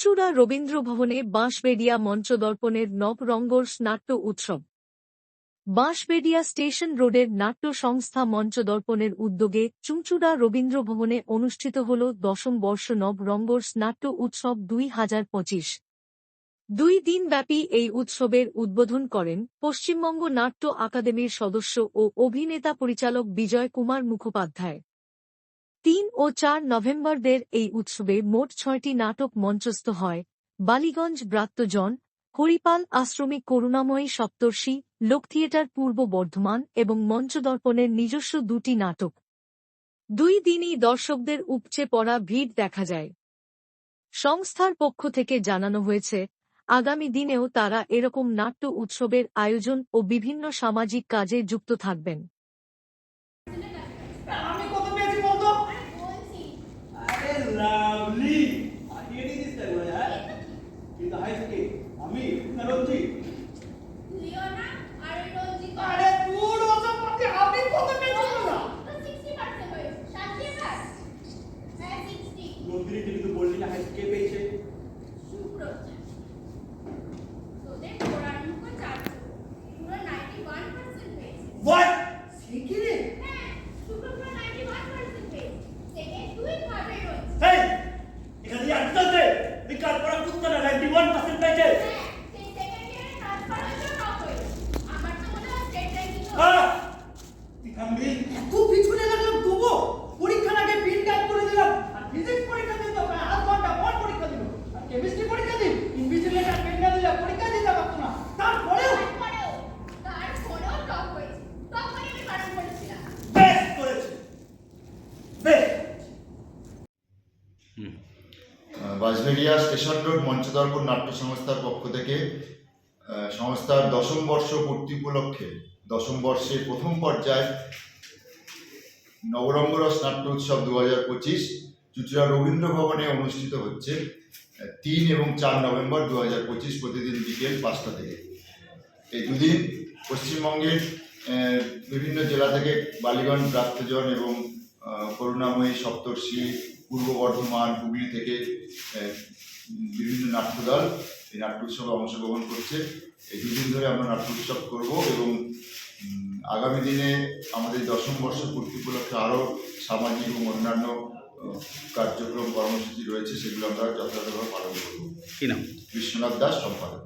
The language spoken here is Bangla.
চুঁচুড়া রবীন্দ্র ভবনে বাঁশবেড়িয়া মঞ্চদর্পণের নবরঙ্গর্স নাট্য উৎসব। বাঁশবেড়িয়া স্টেশন রোডের নাট্য সংস্থা মঞ্চদর্পণের উদ্যোগে চুঁচুড়া রবীন্দ্র ভবনে অনুষ্ঠিত হল দশম বর্ষ নবরঙ্গর্স নাট্য উৎসব দুই হাজার পঁচিশ। দুই দিনব্যাপী এই উৎসবের উদ্বোধন করেন পশ্চিমবঙ্গ নাট্য আকাদেমির সদস্য ও অভিনেতা পরিচালক বিজয় কুমার মুখোপাধ্যায়। তিন ও চার নভেম্বরদের এই উৎসবে মোট ছয়টি নাটক মঞ্চস্থ হয়। বালিগঞ্জ ব্রাত্যজন, হরিপাল আশ্রমিক করুণাময়ী সপ্তর্ষি, লোক থিয়েটার পূর্ব বর্ধমান এবং মঞ্চদর্পণের নিজস্ব দুটি নাটক। দুই দিনই দর্শকদের উপচে পড়া ভিড় দেখা যায়। সংস্থার পক্ষ থেকে জানানো হয়েছে, আগামী দিনেও তারা এরকম নাট্য উৎসবের আয়োজন ও বিভিন্ন সামাজিক কাজে যুক্ত থাকবেন আমি কত পেয়েছি বলতো আরে লাভলি আগে দিস তাই বলে হ্যাঁ কিন্তু হাই থেকে আমি? না রঞ্জি লিওনা আর ওই রঞ্জিত। আরে দূর ওসব করতে আমি কত না? তো 60% হয়েছে 60 এবার? হ্যাঁ 60 নন্দিনী তুই কিন্তু বললি না হাই কে পেয়েছে। সুপ্রজা বাঁশবেড়িয়া স্টেশন রোড, মঞ্চদর্পণ নাট্য সংস্থার পক্ষ থেকে সংস্থার দশম বর্ষ পূর্তি উপলক্ষে, দশম বর্ষের প্রথম পর্যায়ে নবরঙ্গরস নাট্য উৎসব দু হাজার পঁচিশ, চুচুড়া রবীন্দ্র ভবনে অনুষ্ঠিত হচ্ছে তিন এবং চার নভেম্বর দু হাজার পঁচিশ প্রতিদিন বিকেল পাঁচটা থেকে। এই দুদিন পশ্চিমবঙ্গের বিভিন্ন জেলা থেকে বালিগঞ্জ প্রাপ্তজন এবং করুণাময়ী সপ্তর্ষি পূর্ব বর্ধমান হুগলি থেকে বিভিন্ন নাট্যদল এই নাট্য উৎসবে অংশগ্রহণ করছে। এই দুদিন ধরে আমরা নাট্য উৎসব করব এবং আগামী দিনে আমাদের দশম বর্ষ পূর্তি উপলক্ষে আরও সামাজিক এবং অন্যান্য কার্যক্রম কর্মসূচি রয়েছে সেগুলো আমরা যথাযথভাবে পালন করব। কি নাম? বিশ্বনাথ দাস সম্পাদক।